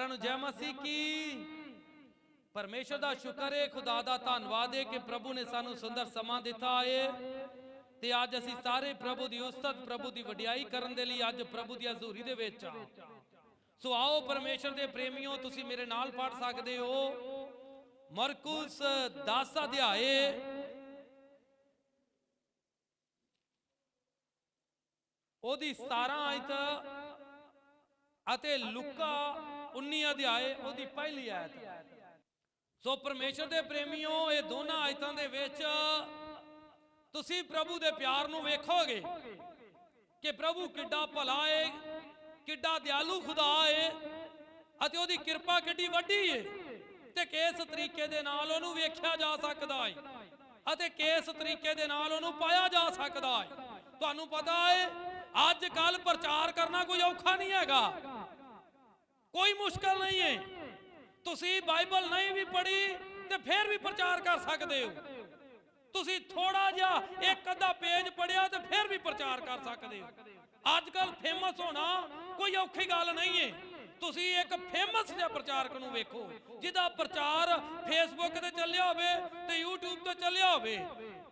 ਸਾਰਿਆਂ ਨੂੰ ਜੈ ਮਸੀਹ ਕੀ? ਪਰਮੇਸ਼ਰ ਦਾ ਸ਼ੁਕਰ ਹੈ ਖੁਦਾ ਦਾ ਧੰਨਵਾਦ ਹੈ ਕਿ ਪ੍ਰਭੂ ਨੇ ਸਾਨੂੰ ਸੁੰਦਰ ਸਮਾਂ ਦਿੱਤਾ ਹੈ ਤੇ ਅੱਜ ਅਸੀਂ ਸਾਰੇ ਪ੍ਰਭੂ ਦੀ ਉਸਤਤ ਪ੍ਰਭੂ ਦੀ ਵਡਿਆਈ ਕਰਨ ਦੇ ਲਈ ਅੱਜ ਪ੍ਰਭੂ ਦੀ ਹਜ਼ੂਰੀ ਦੇ ਵਿੱਚ ਆ। ਸੋ ਆਓ ਪਰਮੇਸ਼ਰ ਦੇ ਪ੍ਰੇਮੀਓ ਤੁਸੀਂ ਮੇਰੇ ਨਾਲ ਪੜ ਸਕਦੇ ਹੋ। ਮਰਕੁਸ 10 ਅਧਿਆਏ। ਉਹਦੀ 17 ਆਇਤ ਅਤੇ ਲੁਕਾ 19 ਅਧਿਆਏ ਉਹਦੀ ਪਹਿਲੀ ਆਇਤ। ਸੋ ਪਰਮੇਸ਼ਰ ਦੇ ਪ੍ਰੇਮੀਓ, ਇਹ ਦੋਨਾਂ ਆਇਤਾਂ ਦੇ ਵਿੱਚ ਤੁਸੀਂ ਪ੍ਰਭੂ ਦੇ ਪਿਆਰ ਨੂੰ ਵੇਖੋਗੇ ਕਿ ਪ੍ਰਭੂ ਕਿੱਡਾ ਭਲਾ ਏ, ਕਿੱਡਾ ਦਿਆਲੂ ਖੁਦਾ ਏ ਅਤੇ ਉਹਦੀ ਕਿਰਪਾ ਕਿੱਡੀ ਵੱਡੀ ਏ ਤੇ ਕਿਸ ਤਰੀਕੇ ਦੇ ਨਾਲ ਉਹਨੂੰ ਵੇਖਿਆ ਜਾ ਸਕਦਾ ਏ ਅਤੇ ਕਿਸ ਤਰੀਕੇ ਦੇ ਨਾਲ ਉਹਨੂੰ ਪਾਇਆ ਜਾ ਸਕਦਾ ਏ। ਤੁਹਾਨੂੰ ਪਤਾ ਏ ਅੱਜ ਕੱਲ ਪ੍ਰਚਾਰ ਕਰਨਾ ਕੋਈ ਔਖਾ ਨਹੀਂ ਹੈਗਾ। ਕੋਈ ਮੁਸ਼ਕਲ ਨਹੀਂ ਏ ਤੁਸੀਂ ਬਾਈਬਲ ਨਹੀਂ ਵੀ ਪੜ੍ਹੀ ਤੇ ਫਿਰ ਵੀ ਪ੍ਰਚਾਰ ਕਰ ਸਕਦੇ ਹੋ। ਤੁਸੀਂ ਥੋੜਾ ਜਿਹਾ ਇੱਕ ਅੱਧਾ ਪੇਜ ਪੜਿਆ ਤੇ ਫਿਰ ਵੀ ਪ੍ਰਚਾਰ ਕਰ ਸਕਦੇ ਹੋ। ਅੱਜ ਕੱਲ ਫੇਮਸ ਹੋਣਾ ਕੋਈ ਔਖੀ ਗੱਲ ਨਹੀਂ ਏ ਤੁਸੀਂ ਇੱਕ ਫੇਮਸ ਜਿਹਾ ਪ੍ਰਚਾਰਕ ਨੂੰ ਵੇਖੋ, ਜਿਹਦਾ ਪ੍ਰਚਾਰ ਫੇਸਬੁੱਕ ਤੇ ਚੱਲਿਆ ਹੋਵੇ ਤੇ YouTube ਤੇ ਚੱਲਿਆ ਹੋਵੇ,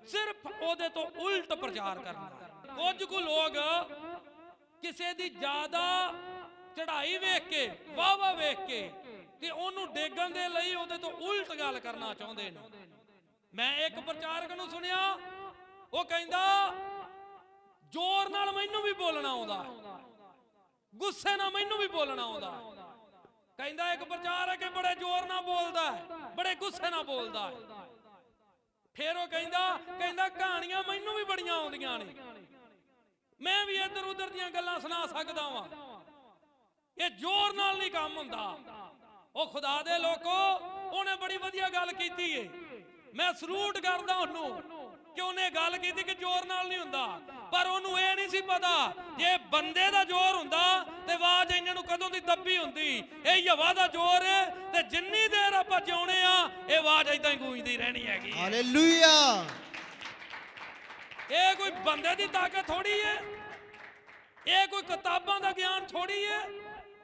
ਸਿਰਫ ਉਹਦੇ ਤੋਂ ਉਲਟ ਪ੍ਰਚਾਰ ਕਰਨਾ ਕੁਝ ਕੁ ਲੋਕ ਕਿਸੇ ਦੀ ਜ਼ਿਆਦਾ ਚੜ੍ਹਾਈ ਵੇਖ ਕੇ ਵਾਹ ਵਾਹ ਵੇਖ ਕੇ ਤੇ ਉਹਨੂੰ ਡੇਗਣ ਦੇ ਲਈ ਉਹਦੇ ਤੋਂ ਉਲਟ ਗੱਲ ਕਰਨਾ ਚਾਹੁੰਦੇ ਨੇ। ਮੈਂ ਇੱਕ ਪ੍ਰਚਾਰਕ ਨੂੰ ਸੁਣਿਆ, ਉਹ ਕਹਿੰਦਾ, ਜ਼ੋਰ ਨਾਲ ਮੈਨੂੰ ਵੀ ਬੋਲਣਾ ਆਉਂਦਾ ਗੁੱਸੇ ਨਾਲ ਮੈਨੂੰ ਵੀ ਬੋਲਣਾ ਆਉਂਦਾ ਕਹਿੰਦਾ, ਇੱਕ ਪ੍ਰਚਾਰਕ ਬੜੇ ਜ਼ੋਰ ਨਾਲ ਬੋਲਦਾ ਹੈ, ਬੜੇ ਗੁੱਸੇ ਨਾਲ ਬੋਲਦਾ ਹੈ। ਫਿਰ ਉਹ ਕਹਿੰਦਾ ਕਹਿੰਦਾ, ਕਹਾਣੀਆਂ ਮੈਨੂੰ ਵੀ ਬੜੀਆਂ ਆਉਂਦੀਆਂ ਨੇ। ਮੈਂ ਵੀ ਇੱਧਰ ਉੱਧਰ ਦੀਆਂ ਗੱਲਾਂ ਸੁਣਾ ਸਕਦਾ ਵਾਂ। ਇਹ ਜ਼ੋਰ ਨਾਲ ਨਹੀਂ ਕੰਮ ਹੁੰਦਾ। ਉਹ ਖੁਦਾ ਦੇ ਲੋਕੋ ਉਹਨੇ ਬੜੀ ਵਧੀਆ ਗੱਲ ਕੀਤੀ ਏ। ਮੈਂ ਸਲੂਟ ਕਰਦਾ ਉਹਨੂੰ ਕਿ ਉਹਨੇ ਗੱਲ ਕੀਤੀ ਕਿ ਜ਼ੋਰ ਨਾਲ ਨਹੀਂ ਹੁੰਦਾ। ਪਰ ਉਹਨੂੰ ਇਹ ਨਹੀਂ ਸੀ ਪਤਾ ਜੇ ਬੰਦੇ ਦਾ ਜ਼ੋਰ ਹੁੰਦਾ ਤੇ ਆਵਾਜ਼ ਇਹਨਾਂ ਨੂੰ ਕਦੋਂ ਦੀ ਦੱਬੀ ਹੁੰਦੀ। ਇਹ ਹਵਾ ਦਾ ਜ਼ੋਰ ਹੈ ਤੇ ਜਿੰਨੀ ਦੇਰ ਆਪਾਂ ਜਿਉਣੇ ਆ ਇਹ ਆਵਾਜ਼ ਇਦਾਂ ਹੀ ਗੂੰਜਦੀ ਰਹਿਣੀ ਹੈਗੀ। ਹਾਲੇਲੂਇਆ। ਇਹ ਕੋਈ ਬੰਦੇ ਦੀ ਤਾਕਤ ਥੋੜੀ ਹੈ ਇਹ ਕੋਈ ਕਿਤਾਬਾਂ ਦਾ ਗਿਆਨ ਥੋੜੀ ਹੈ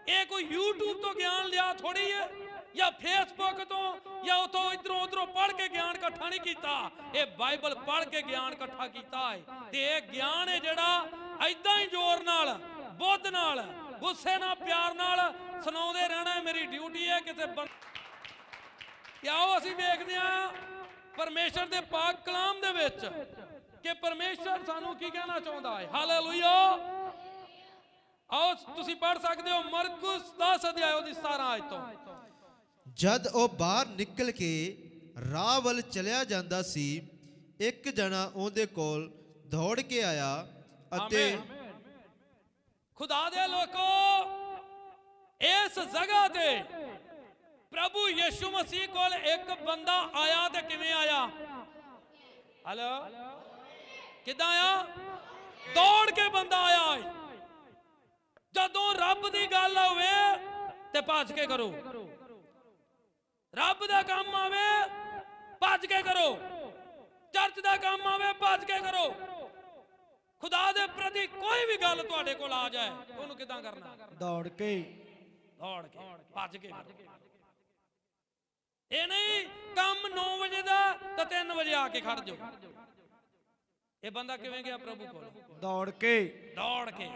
ਇਹ ਕੋਈ YouTube ਤੋਂ ਗਿਆਨ ਲਿਆ ਥੋੜੀ ਹੈ ਜਾਂ Facebook ਤੋਂ ਜਾਂ ਉਥੋਂ ਇਧਰੋਂ ਉਧਰੋਂ ਪੜ੍ਹ ਕੇ ਗਿਆਨ ਇਕੱਠਾ ਨਹੀਂ ਕੀਤਾ? ਇਹ ਬਾਈਬਲ ਪੜ੍ਹ ਕੇ ਗਿਆਨ ਇਕੱਠਾ ਕੀਤਾ ਹੈ। ਤੇ ਇਹ ਗਿਆਨ ਹੈ ਜਿਹੜਾ ਐਦਾਂ ਹੀ ਜ਼ੋਰ ਨਾਲ, ਬੁੱਧ ਨਾਲ, ਗੁੱਸੇ ਨਾਲ, ਪਿਆਰ ਨਾਲ ਸੁਣਾਉਂਦੇ ਰਹਿਣਾ ਮੇਰੀ ਡਿਊਟੀ ਹੈ ਕਿਸੇ ਬੰ- ਤੇ ਆਓ ਅਸੀਂ ਵੇਖਦੇ ਹਾਂ ਪਰਮੇਸ਼ਰ ਦੇ ਪਾਕ ਕਲਾਮ ਦੇ ਵਿੱਚ ਕਿ ਪਰਮੇਸ਼ਰ ਸਾਨੂੰ ਕੀ ਕਹਿਣਾ ਚਾਹੁੰਦਾ ਹੈ। ਹਾਲੇਲੂਇਆ ਆਓ ਤੁਸੀਂ ਪੜ੍ਹ ਸਕਦੇ ਹੋ ਮਰਕੁਸ 10 ਅਧਿਆਇ ਉਹਦੀ 17 ਆਇਤ ਤੋਂ। ਜਦ ਉਹ ਬਾਹਰ ਨਿਕਲ ਕੇ ਰਾਹ ਵੱਲ ਚਲਿਆ ਜਾਂਦਾ ਸੀ ਇੱਕ ਜਣਾ ਉਹਦੇ ਕੋਲ ਦੌੜ ਕੇ ਆਇਆ ਅਤੇ। ਖੁਦਾ ਦੇ ਲੋਕੋ ਇਸ ਜਗ੍ਹਾ ਤੇ ਪ੍ਰਭੂ ਯਿਸੂ ਮਸੀਹ ਕੋਲ ਇੱਕ ਬੰਦਾ ਆਇਆ ਤੇ ਕਿਵੇਂ ਆਇਆ? ਹਲੋ ਕਿੱਦਾਂ ਆਇਆ? ਦੌੜ ਕੇ ਬੰਦਾ ਆਇਆ ਜਦੋਂ ਰੱਬ ਦੀ ਗੱਲ ਹੋਵੇ ਤੇ ਭੱਜ ਕੇ ਕਰੋ। ਰੱਬ ਦਾ ਕੰਮ ਆਵੇ ਭੱਜ ਕੇ ਕਰੋ। ਚਰਚ ਦਾ ਕੰਮ ਆਵੇ ਭੱਜ ਕੇ ਕਰੋ। ਖੁਦਾ ਦੇ ਪ੍ਰਤੀ ਕੋਈ ਵੀ ਗੱਲ ਤੁਹਾਡੇ ਕੋਲ ਆ ਜਾਏ ਉਹਨੂੰ ਕਿਦਾਂ ਕਰਨਾ? ਦੌੜ ਕੇ। ਦੌੜ ਕੇ ਭੱਜ ਕੇ। ਇਹ ਨਹੀਂ ਕੰਮ 9 ਵਜੇ ਦਾ ਤਾਂ 3 ਵਜੇ ਆ ਕੇ ਖੜ ਜਾਓ। ਇਹ ਬੰਦਾ ਕਿਵੇਂ ਗਿਆ ਪ੍ਰਭੂ ਕੋਲ? ਦੌੜ ਕੇ। ਦੌੜ ਕੇ।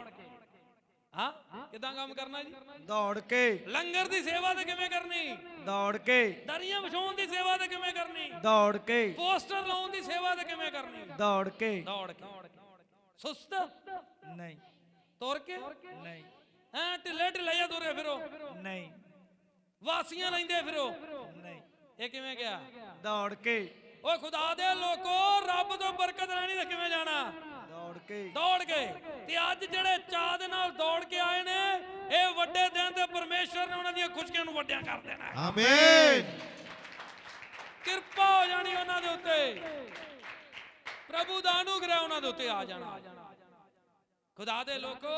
ਹਾਂ? ਕਿਦਾਂ ਕੰਮ ਕਰਨਾ ਜੀ? ਦੌੜ ਕੇ। ਲੰਗਰ ਦੀ ਸੇਵਾ ਤੇ ਕਿਵੇਂ ਕਰਨੀ? ਦੌੜ ਕੇ। ਦਰੀਆਂ ਵਿਛਾਉਣ ਦੀ ਸੇਵਾ ਤੇ ਕਿਵੇਂ ਕਰਨੀ? ਦੌੜ ਕੇ। ਪੋਸਟਰ ਲਾਉਣ ਦੀ ਸੇਵਾ ਤੇ ਕਿਵੇਂ ਕਰਨੀ? ਦੌੜ ਕੇ। ਦੌੜ ਕੇ। ਸੁਸਤ? ਨਹੀਂ। ਤੁਰ ਕੇ? ਨਹੀਂ। ਐ ਢਿੱਲੇ ਢਿੱਲੇ ਜਾਂ ਤੁਰੇ ਫਿਰੋ। ਨਹੀਂ। ਵਾਸੀਆਂ ਲੈਂਦੇ ਫਿਰੋ। ਨਹੀਂ। ਇਹ ਕਿਵੇਂ ਗਿਆ ਦੌੜ ਕੇ। ਓਏ ਖੁਦਾ ਦੇ ਲੋਕੋ ਰੱਬ ਤੋਂ ਬਰਕਤ ਲੈਣੀ ਤਾਂ ਕਿਵੇਂ ਜਾਣਾ? ਕੇ। ਦੌੜ ਕੇ। ਤੇ ਅੱਜ ਜਿਹੜੇ ਚਾਹ ਦੇ ਨਾਲ ਦੌੜ ਕੇ ਆਏ ਨੇ ਇਹ ਵੱਡੇ ਦਿਨ ਤੇ ਪਰਮੇਸ਼ਵਰ ਨੇ ਉਹਨਾਂ ਦੀਆਂ ਖੁਸ਼ੀਆਂ ਨੂੰ ਵੱਡਿਆਂ ਕਰ ਦੇਣਾ ਹੈ। ਆਮੇਨ। ਕਿਰਪਾ ਹੋ ਜਾਣੀ ਉਹਨਾਂ ਦੇ ਉੱਤੇ। ਪ੍ਰਭੂ ਦਾ ਅਨੁਗ੍ਰਹਿ ਉਹਨਾਂ ਦੇ ਉੱਤੇ ਆ ਜਾਣਾ। ਖੁਦਾ ਦੇ ਲੋਕੋ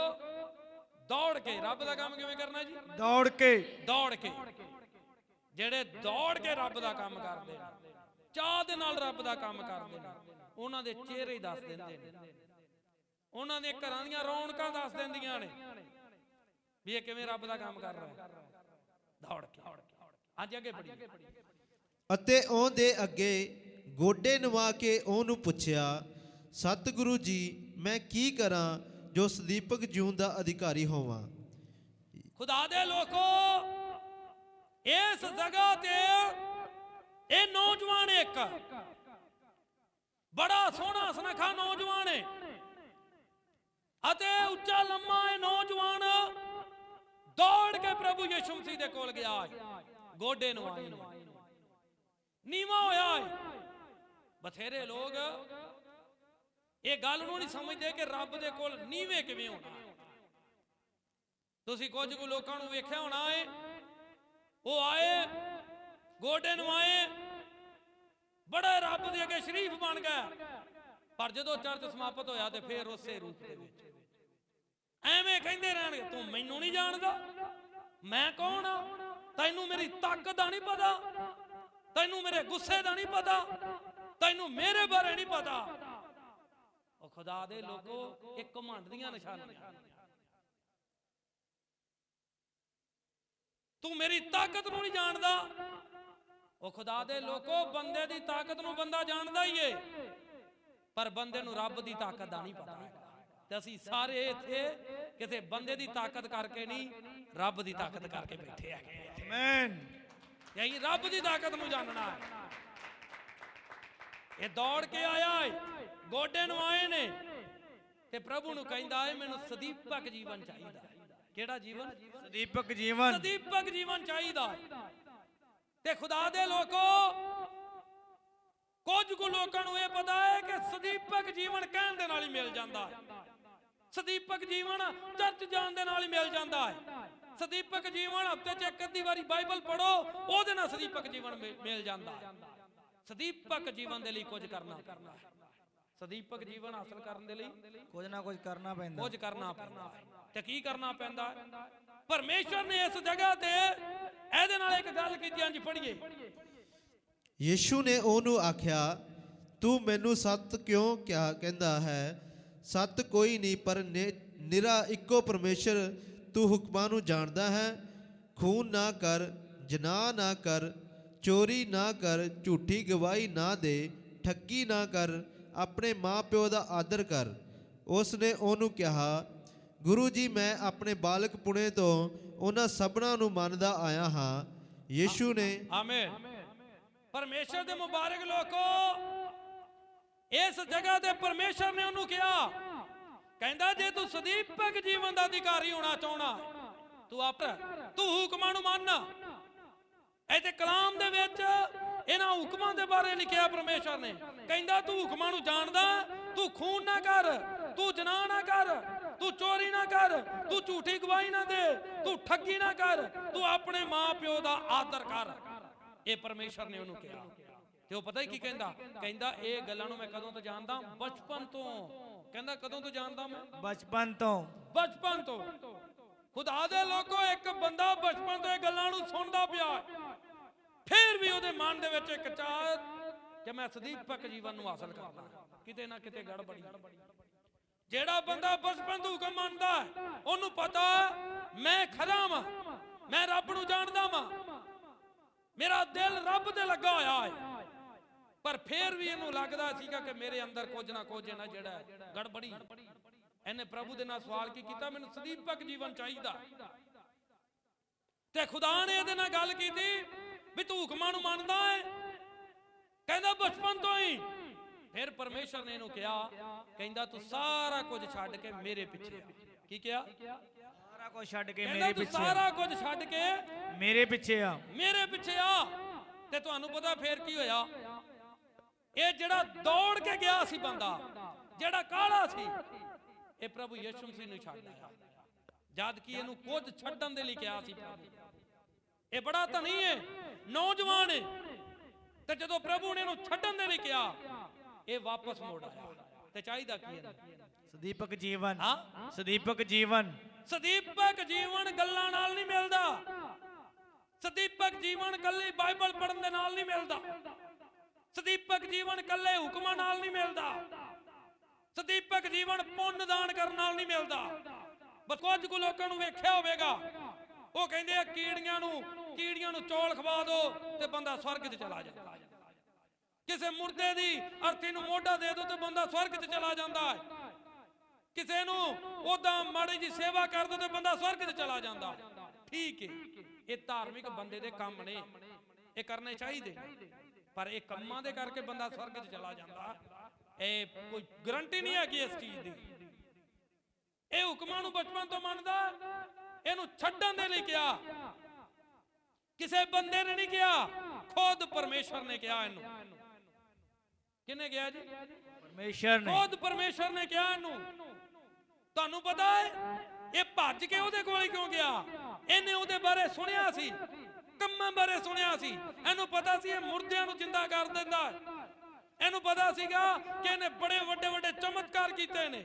ਦੌੜ ਕੇ। ਰੱਬ ਦਾ ਕੰਮ ਕਿਵੇਂ ਕਰਨਾ ਜੀ? ਦੌੜ ਕੇ। ਦੌੜ ਕੇ। ਜਿਹੜੇ ਦੌੜ ਕੇ ਰੱਬ ਦਾ ਕੰਮ ਕਰਦੇ ਨੇ ਚਾਹ ਦੇ ਨਾਲ ਰੱਬ ਦਾ ਕੰਮ ਕਰਦੇ ਨੇ ਉਹਨਾਂ ਦੇ ਚਿਹਰੇ ਹੀ ਦੱਸ ਦਿੰਦੇ ਨੇ। ਉਹਨਾਂ ਦੇ ਘਰਾਂ ਦੀਆਂ ਰੌਣਕਾਂ ਦੱਸ ਦਿੰਦੀਆਂ ਨੇ। ਵੀ ਇਹ ਕਿਵੇਂ ਰੱਬ ਦਾ ਕੰਮ ਕਰ ਰਿਹਾ ਹੈ? ਦੌੜ ਕੇ। ਹਾਂਜੀ ਅੱਗੇ ਪੜੀਏ ਅਤੇ ਉਹਦੇ ਅੱਗੇ ਗੋਡੇ ਨਵਾ ਕੇ ਉਹਨੂੰ ਪੁੱਛਿਆ ਸਤਿਗੁਰੂ ਜੀ ਮੈਂ ਕੀ ਕਰਾਂ ਜੋ ਸਦੀਪਕ ਜੂਨ ਦਾ ਅਧਿਕਾਰੀ ਹੋਵਾਂ? ਖੁਦਾ ਦੇ ਲੋਕੋ ਇਸ ਜਗ੍ਹਾ ਤੇ ਇਹ ਨੌਜਵਾਨ ਇੱਕ ਬੜਾ ਸੋਹਣਾ ਸੁਨੱਖਾ ਨੌਜਵਾਨ ਹੈ। ਅਤੇ ਉੱਚਾ ਲੰਮਾ ਇਹ ਨੌਜਵਾਨ ਦੌੜ ਕੇ ਪ੍ਰਭੂ ਯਿਸੂ ਮਸੀਹ ਦੇ ਕੋਲ ਗਿਆ ਗੋਡੇ ਨਵਾਏ ਨੇ ਨੀਵਾ ਹੋਇਆ ਹੈ। ਬਥੇਰੇ ਲੋਕ ਇਹ ਗੱਲ ਨੂੰ ਨਹੀਂ ਸਮਝਦੇ ਕਿ ਰੱਬ ਦੇ ਕੋਲ ਨੀਵੇਂ ਕਿਵੇਂ ਹੋਣਾ। ਤੁਸੀਂ ਕੁਝ ਕੁ ਲੋਕਾਂ ਨੂੰ ਵੇਖਿਆ ਹੋਣਾ ਏ ਉਹ ਆਏ, ਗੋਡੇ ਨੂੰ ਆਏ। ਬੜਾ ਰੱਬ ਦੇ ਅੱਗੇ ਸ਼ਰੀਫ ਬਣ ਗਿਆ ਪਰ ਜਦੋਂ ਚਰਚ ਸਮਾਪਤ ਹੋਇਆ ਤੇ ਫੇਰ ਉਸੇ ਰੂਪ ਦੇ ਵਿੱਚ। ਐਵੇਂ ਕਹਿੰਦੇ ਰਹਿਣਗੇ, ਤੂੰ ਮੈਨੂੰ ਨਹੀਂ ਜਾਣਦਾ। ਮੈਂ ਕੌਣ ਆ? ਤੈਨੂੰ ਮੇਰੀ ਤਾਕਤ ਦਾ ਨਹੀਂ ਪਤਾ। ਤੈਨੂੰ ਮੇਰੇ ਗੁੱਸੇ ਦਾ ਨਹੀਂ ਪਤਾ। ਤੈਨੂੰ ਮੇਰੇ ਬਾਰੇ ਨਹੀਂ ਪਤਾ। ਉਹ ਖੁਦਾ ਦੇ ਲੋਕੋ ਇਹ ਘਮੰਡ ਦੀਆਂ ਨਿਸ਼ਾਨੀਆਂ। ਤੂੰ ਮੇਰੀ ਤਾਕਤ ਨੂੰ ਨਹੀਂ ਜਾਣਦਾ। ਉਹ ਖੁਦਾ ਦੇ ਲੋਕੋ, ਬੰਦੇ ਦੀ ਤਾਕਤ ਨੂੰ ਬੰਦਾ ਜਾਣਦਾ ਹੀ ਏ। ਪਰ ਬੰਦੇ ਨੂੰ ਰੱਬ ਦੀ ਤਾਕਤ ਦਾ ਨਹੀਂ ਪਤਾ। ਤੇ ਅਸੀਂ ਸਾਰੇ ਇੱਥੇ ਕਿਸੇ ਬੰਦੇ ਦੀ ਤਾਕਤ ਕਰਕੇ ਨਹੀਂ ਰੱਬ ਦੀ ਤਾਕਤ ਕਰਕੇ ਬੈਠੇ ਹੈਗੇ ਆਮੇਨ ਯਹੀ ਰੱਬ ਦੀ ਤਾਕਤ ਨੂੰ ਜਾਣਨਾ ਹੈ। ਇਹ ਦੌੜ ਕੇ ਆਇਆ ਏ ਗੋਡੇ ਨੂੰ ਆਏ ਨੇ ਤੇ ਪ੍ਰਭੂ ਨੂੰ ਕਹਿੰਦਾ ਏ ਮੈਨੂੰ ਸਦੀਪਕ ਜੀਵਨ ਚਾਹੀਦਾ। ਹੈ। ਕਿਹੜਾ ਜੀਵਨ? ਦੀਪਕ ਜੀਵਨ। ਸਦੀਪਕ ਜੀਵਨ ਚਾਹੀਦਾ ਹੈ। ਤੇ ਖੁਦਾ ਦੇ ਲੋਕੋ ਕੁਝ ਕੁ ਲੋਕਾਂ ਨੂੰ ਇਹ ਪਤਾ ਹੈ ਕਿ ਸਦੀਪਕ ਜੀਵਨ ਕਹਿਣ ਦੇ ਨਾਲ ਹੀ ਮਿਲ ਜਾਂਦਾ ਹੈ ਸਦੀਪਕ ਜੀਵਨ ਚਰਚ ਜਾਣ ਦੇ ਨਾਲ ਹੀ ਮਿਲ ਜਾਂਦਾ ਹੈ। ਸਦੀਪਕ ਜੀਵਨ ਹਫ਼ਤੇ 'ਚ ਇੱਕ ਅੱਧੀ ਵਾਰੀ ਬਾਈਬਲ ਪੜੋ ਉਹਦੇ ਨਾਲ ਸਦੀਪਕ ਜੀਵਨ ਮਿਲ ਜਾਂਦਾ ਹੈ। ਸਦੀਪਕ ਜੀਵਨ ਦੇ ਲਈ ਕੁਝ ਕਰਨਾ ਪੈਂਦਾ ਹੈ। ਸਦੀਪਕ ਜੀਵਨ ਹਾਸਲ ਕਰਨ ਦੇ ਲਈ ਕੁਝ ਨਾ ਕੁਝ ਕਰਨਾ ਪੈਂਦਾ। ਕੁਝ ਕਰਨਾ ਪੈਂਦਾ ਹੈ। ਤੇ ਕੀ ਕਰਨਾ ਪੈਂਦਾ ਪਰਮੇਸ਼ਰ ਨੇ ਇਸ ਜਗ੍ਹਾ ਤੇ ਇਹਦੇ ਨਾਲ ਇੱਕ ਗੱਲ ਕੀਤੀ ਹਾਂਜੀ ਪੜ੍ਹੀਏ। ਯੀਸ਼ੂ ਨੇ ਉਹਨੂੰ ਆਖਿਆ ਤੂੰ ਮੈਨੂੰ ਸੱਤ ਕਿਉਂ ਕਿਹਾ ਕਹਿੰਦਾ ਹੈ? ਸੱਤ ਕੋਈ ਨਹੀਂ, ਪਰ ਨਿਰਾ ਇੱਕੋ ਪਰਮੇਸ਼ਰ ਤੂੰ ਹੁਕਮਾਂ ਨੂੰ ਜਾਣਦਾ ਹੈ। ਖੂਨ ਨਾ ਕਰ, ਜਨਾਹ ਨਾ ਕਰ, ਚੋਰੀ ਨਾ ਕਰ, ਝੂਠੀ ਗਵਾਹੀ ਨਾ ਦੇ, ਠੱਗੀ ਨਾ ਕਰ, ਆਪਣੇ ਮਾਪਿਓ ਦਾ ਆਦਰ ਕਰ। ਉਸ ਨੇ ਉਹਨੂੰ ਕਿਹਾ, ਗੁਰੂ ਜੀ, ਮੈਂ ਆਪਣੇ ਬਾਲਕ ਪੁਣੇ ਤੋਂ ਉਹਨਾਂ ਸਭਨਾਂ ਨੂੰ ਮੰਨਦਾ ਆਇਆ ਹਾਂ। ਯੀਸ਼ੂ ਨੇ ਆਮੀਨ। ਪਰਮੇਸ਼ਰ ਦੇ ਮੁਬਾਰਕ ਲੋਕੋ। ਇਸ ਜਗ੍ਹਾ ਤੇ ਪਰਮੇਸ਼ਰ ਨੇ ਉਹਨੂੰ ਕਿਹਾ, ਕਹਿੰਦਾ, ਜੇ ਤੂੰ ਸਦੀਪਕ ਜੀਵਨ ਦਾ ਅਧਿਕਾਰੀ ਹੋਣਾ ਚਾਹਣਾ ਤੂੰ ਆਪ, ਤੂੰ ਹੁਕਮਾਂ ਨੂੰ ਮੰਨ। ਇੱਥੇ ਕਲਾਮ ਦੇ ਵਿੱਚ ਇਹਨਾਂ ਹੁਕਮਾਂ ਦੇ ਬਾਰੇ ਲਿਖਿਆ ਪਰਮੇਸ਼ਰ ਨੇ। ਕਹਿੰਦਾ, ਤੂੰ ਹੁਕਮਾਂ ਨੂੰ ਜਾਣਦਾ, ਤੂੰ ਖੂਨ ਨਾ ਕਰ, ਤੂੰ ਜਨਾਹ ਨਾ ਕਰ, ਤੂੰ ਚੋਰੀ ਨਾ ਕਰ, ਤੂੰ ਝੂਠੀ ਗਵਾਹੀ ਨਾ ਦੇ, ਤੂੰ ਠੱਗੀ ਨਾ ਕਰ, ਤੂੰ ਆਪਣੇ ਮਾਂ ਪਿਓ ਦਾ ਆਦਰ ਕਰ। ਇਹ ਪਰਮੇਸ਼ਰ ਨੇ ਉਹਨੂੰ ਕਿਹਾ। ਤੇ ਉਹ ਪਤਾ ਹੀ ਕੀ ਕਹਿੰਦਾ? ਕਹਿੰਦਾ? ਇਹ ਗੱਲਾਂ ਨੂੰ ਮੈਂ ਕਦੋਂ ਤੋਂ ਜਾਣਦਾ? ਬਚਪਨ ਤੋਂ। ਕਹਿੰਦਾ ਕਦੋਂ ਤੋਂ ਜਾਣਦਾ ਮੈਂ? ਬਚਪਨ ਤੋਂ। ਬਚਪਨ ਤੋਂ। ਖੁਦਾ ਦੇ ਲੋਕੋ ਇੱਕ ਬੰਦਾ ਬਚਪਨ ਤੋਂ ਇਹ ਗੱਲਾਂ ਨੂੰ ਸੁਣਦਾ ਪਿਆ। ਫਿਰ ਵੀ ਉਹਦੇ ਮਨ ਦੇ ਵਿੱਚ ਇੱਕ ਚਾਹ ਕਿ ਮੈਂ ਸਦੀਪਕ ਜੀਵਨ ਨੂੰ ਹਾਸਲ ਕਰਨਾ। ਕਿਤੇ ਨਾ ਕਿਤੇ ਗੜਬੜੀ। ਜਿਹੜਾ ਬੰਦਾ ਬਚਪਨ ਤੋਂ ਹੁਕਮ ਮੰਨਦਾ ਉਹਨੂੰ ਪਤਾ ਮੈਂ ਖਰਾ ਵਾਂ। ਮੈਂ ਰੱਬ ਨੂੰ ਜਾਣਦਾ ਵਾਂ। ਮੇਰਾ ਦਿਲ ਰੱਬ ਤੇ ਲੱਗਾ ਹੋਇਆ ਹੈ। ਪਰ ਫਿਰ ਵੀ ਇਹਨੂੰ ਲੱਗਦਾ ਸੀਗਾ ਕਿ ਮੇਰੇ ਅੰਦਰ ਕੁਝ ਨਾ ਕੁਝ ਨਾ ਜਿਹੜਾ ਗੜਬੜੀ ਇਹਨੇ ਪ੍ਰਭੂ ਦੇ ਨਾਲ ਸਵਾਲ ਕੀ ਕੀਤਾ? ਮੈਨੂੰ ਸਦੀਪਕ ਜੀਵਨ ਚਾਹੀਦਾ। ਤੇ ਖੁਦਾ ਨੇ ਇਹਦੇ ਨਾਲ ਗੱਲ ਕੀਤੀ ਵੀ ਤੂੰ ਹੁਕਮਾਂ ਨੂੰ ਮੰਨਦਾ ਹੈ। ਕਹਿੰਦਾ ਬਚਪਨ ਤੋਂ ਹੀ। ਫਿਰ ਪਰਮੇਸ਼ਰ ਨੇ ਇਹਨੂੰ ਕਿਹਾ ਕਹਿੰਦਾ ਤੂੰ ਸਾਰਾ ਕੁਝ ਛੱਡ ਕੇ ਮੇਰੇ ਪਿੱਛੇ ਕੀ ਕਿਹਾ? ਸਾਰਾ ਕੁਝ ਛੱਡ ਕੇ ਮੇਰੇ ਪਿੱਛੇ। ਸਾਰਾ ਕੁਝ ਛੱਡ ਕੇ ਮੇਰੇ ਪਿੱਛੇ ਆ। ਮੇਰੇ ਪਿੱਛੇ ਆ। ਤੇ ਤੁਹਾਨੂੰ ਪਤਾ ਫੇਰ ਕੀ ਹੋਇਆ? ਇਹ ਜਿਹੜਾ ਦੌੜ ਕੇ ਗਿਆ ਸੀ ਬੰਦਾ ਜਿਹੜਾ ਕਾਲਾ ਸੀ ਇਹ ਪ੍ਰਭੂ ਯਿਸੂ ਮਸੀਹ ਨੂੰ ਛੱਡ ਆਇਆ। ਜਦ ਕਿ ਇਹਨੂੰ ਕੁਝ ਛੱਡਣ ਦੇ ਲਈ ਕਿਹਾ ਸੀ ਪ੍ਰਭੂ। ਇਹ ਬੜਾ ਧਨੀ ਹੈ ਨੌਜਵਾਨ ਹੈ ਤੇ ਜਦੋਂ ਪ੍ਰਭੂ ਨੇ ਇਹਨੂੰ ਛੱਡਣ ਦੇ ਲਈ ਕਿਹਾ ਇਹ ਵਾਪਸ ਮੋੜ ਆਇਆ। ਤੇ ਚਾਹੀਦਾ ਕੀ ਹੈ ਸਦੀਪਕ ਜੀਵਨ। ਹਾਂ? ਸਦੀਪਕ ਜੀਵਨ। ਸਦੀਪਕ ਜੀਵਨ ਗੱਲਾਂ ਨਾਲ ਨਹੀਂ ਮਿਲਦਾ। ਸਦੀਪਕ ਜੀਵਨ ਕੱਲੀ ਬਾਈਬਲ ਪੜ੍ਹਨ ਦੇ ਨਾਲ ਨਹੀਂ ਮਿਲਦਾ। ਸਦੀਪਕ ਜੀਵਨ ਕੱਲੇ ਹੁਕਮਾਂ ਨਾਲ ਨਹੀਂ ਮਿਲਦਾ। ਸਦੀਪਕ ਜੀਵਨ ਪੁੰਨ ਦਾਨ ਕਰਨ ਨਾਲ ਨਹੀਂ ਮਿਲਦਾ। ਬਸ ਕੁਝ ਕੁ ਲੋਕਾਂ ਨੂੰ ਵੇਖਿਆ ਹੋਵੇਗਾ। ਉਹ ਕਹਿੰਦੇ ਆ, ਕੀੜੀਆਂ ਨੂੰ ਕੀੜੀਆਂ ਨੂੰ ਚੌਲ ਖਵਾ ਦਿਓ ਤੇ ਬੰਦਾ ਸਵਰਗ 'ਚ ਚਲਾ ਜਾਂਦਾ। ਕਿਸੇ ਮੁਰਦੇ ਦੀ ਅਰਥੀ ਨੂੰ ਮੋਢਾ ਦੇ ਦਿਓ ਤੇ ਬੰਦਾ ਸਵਰਗ 'ਚ ਚਲਾ ਜਾਂਦਾ ਹੈ। ਕਿਸੇ ਨੂੰ ਉਦਾਂ ਮਾੜੀ ਜੀ ਸੇਵਾ ਕਰ ਦੋ ਤੇ ਬੰਦਾ ਸਵਰਗ 'ਚ ਚਲਾ ਜਾਂਦਾ। ਠੀਕ ਹੈ ਇਹ ਧਾਰਮਿਕ ਬੰਦੇ ਦੇ ਕੰਮ ਨੇ। ਇਹ ਕਰਨੇ ਚਾਹੀਦੇ। ਪਰ ਇਹ ਕੰਮਾਂ ਦੇ ਕਰਕੇ ਬੰਦਾ ਸਵਰਗ 'ਚ ਚਲਾ ਜਾਂਦਾ। ਇਹ ਕੋਈ ਗਰੰਟੀ ਨਹੀਂ ਹੈਗੀ ਇਸ ਚੀਜ਼ ਦੀ। ਇਹ ਹੁਕਮਾਂ ਨੂੰ ਬਚਪਨ ਤੋਂ ਮੰਨਦਾ ਇਹਨੂੰ ਛੱਡਣ ਦੇ ਲਈ ਕਿਹਾ। ਕਿਸੇ ਬੰਦੇ ਨੇ ਨਹੀਂ ਕਿਹਾ ਖੁਦ ਪਰਮੇਸ਼ਵਰ ਨੇ ਕਿਹਾ ਇਹਨੂੰ। ਕਿਹਨੇ ਕਿਹਾ ਜੀ? ਪਰਮੇਸ਼ਰ ਨੇ। ਖੁਦ ਪਰਮੇਸ਼ਰ ਨੇ ਕਿਹਾ ਇਹਨੂੰ। ਤੁਹਾਨੂੰ ਪਤਾ ਹੈ ਇਹ ਭੱਜ ਕੇ ਉਹਦੇ ਕੋਲ ਹੀ ਕਿਉਂ ਗਿਆ? ਇਹਨੇ ਉਹਦੇ ਬਾਰੇ ਸੁਣਿਆ ਸੀ। ਕੰਮਾਂ ਬਾਰੇ ਸੁਣਿਆ ਸੀ। ਇਹਨੂੰ ਪਤਾ ਸੀ ਇਹ ਮੁਰਦਿਆਂ ਨੂੰ ਜਿੰਦਾ ਕਰ ਦਿੰਦਾ ਇਹਨੂੰ ਪਤਾ ਸੀਗਾ ਕਿ ਇਹਨੇ ਬੜੇ ਵੱਡੇ ਵੱਡੇ ਚਮਤਕਾਰ ਕੀਤੇ ਨੇ।